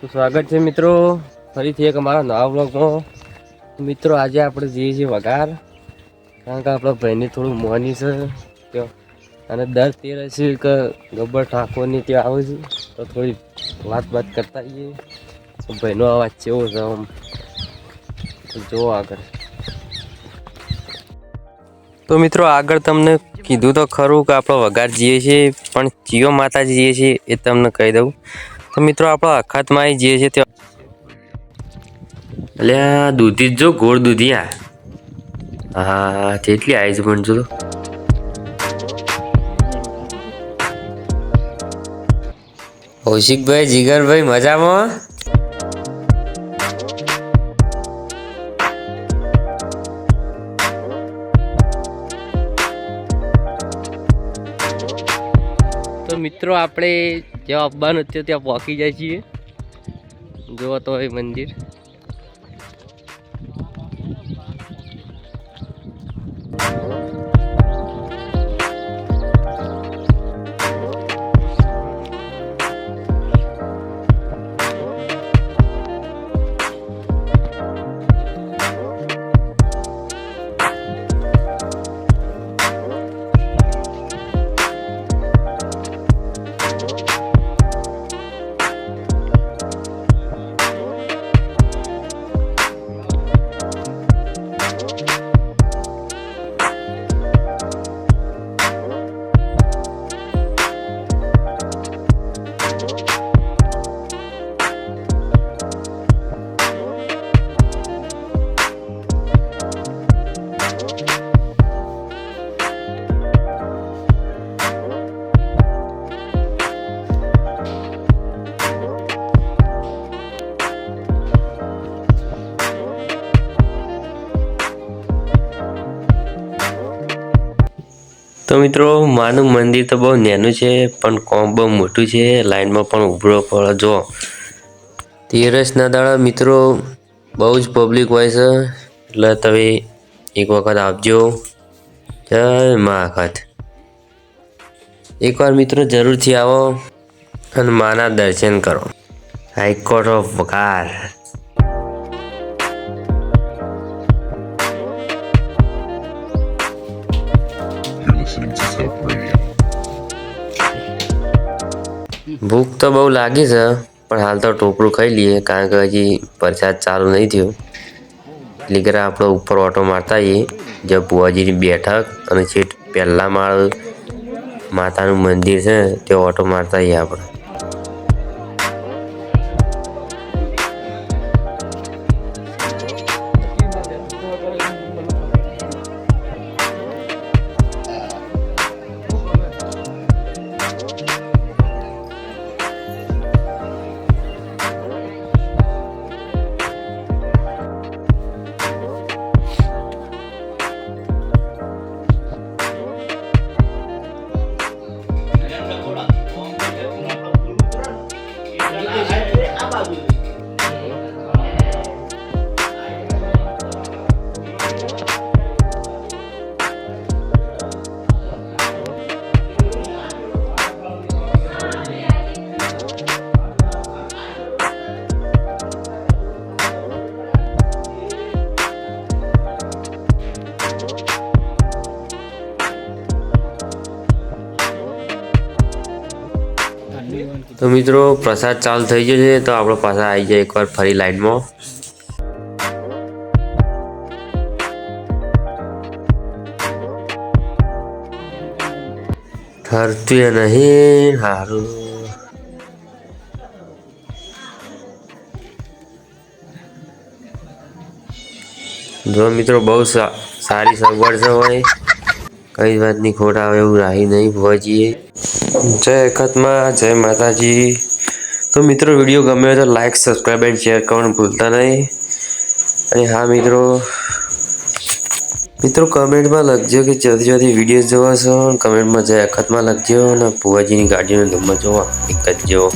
તો સ્વાગત છે મિત્રો. ફરીથી એક અમારા નવા બ્લોગમાં મિત્રો, આજે આપણે જઈએ છીએ વઘાર. કારણ કે આપણા ભાઈને થોડું મોની છે. અને દર તેર હશે કે ગબ્બર ઠાકોરની ત્યાં આવું છું. તો થોડી વાત વાત કરતા તો ભાઈનો અવાજ કેવો છે આમ? જુઓ આગળ. તો મિત્રો, આગળ તમને કીધું તો ખરું કે આપણે વઘાર જઈએ છીએ, પણ જીઓ માતાજી જઈએ છીએ એ તમને કહી દઉં. તો મિત્રો આપણે અખાતમાં જઈએ છીએ ત્યાં. એટલે દૂધી જ જો, ગોળ દૂધી આ. હા કેટલી આવી છે પણ જો. કૌશિકભાઈ, જીગરભાઈ, મજામાં? તો મિત્રો આપણે જ્યાં આવવાનું હતું ત્યાં પહોંચી જાય છીએ. જોવા તો એ મંદિર. તો મિત્રો, માનું મંદિર તો બહુ નાનું છે, પણ કોમ બહુ મોટું છે, લાઈનમાં પણ ઉભરો પડે, જો. તેરસના દાડા, મિત્રો, બહુ જ પબ્લિક હોય છે. એટલે તમે એક વખત આપજો જય મહાકાત એકવાર મિત્રો જરૂરથી આવો અને માના દર્શન કરો. હાઈકોર્ટ ઓફ વકાર You're listening to Soap Radio. ભૂખ તો બહુ લાગી છે, પણ હાલ તો ટોપરું ખાઈ લઈએ, કારણ કે હજી પ્રસાદ ચાલુ નહીં થયો એટલે કે આપણે ઉપર ઓટો મારતા આવીએ જે ભુવાજીની બેઠક અને છેટ પહેલા માળ માતાનું મંદિર છે તે ઓટો મારતા આવીએ આપણે તો મિત્રો, પ્રસાદ ચાલુ થઈ ગયો છે, તો આપણે પાછા આવી જાય એકવાર ફરી લાઈનમાં. ઠરતું નહીં સારું જો મિત્રો, બહુ સારી સગવડ છે હોય કઈ વાતની ખોટ આવે એવું રાહી નહીં ભોજીએ. જય અખતમાં જય માતાજી. તો મિત્રો, વીડિયો ગમ્યો તો લાઈક સબસ્ક્રાઈબ એન્ડ શેર કરવાનું ભૂલતા નહીં. અને હા, મિત્રો. મિત્રો, કમેન્ટમાં લખજો કે જલ્દી જલ્દી વીડિયો જોવા છો. કમેન્ટમાં જય અખતમાં લખજો અને ભુવાજીની ગાડીનો નંબર જોવા. એક જ જેવો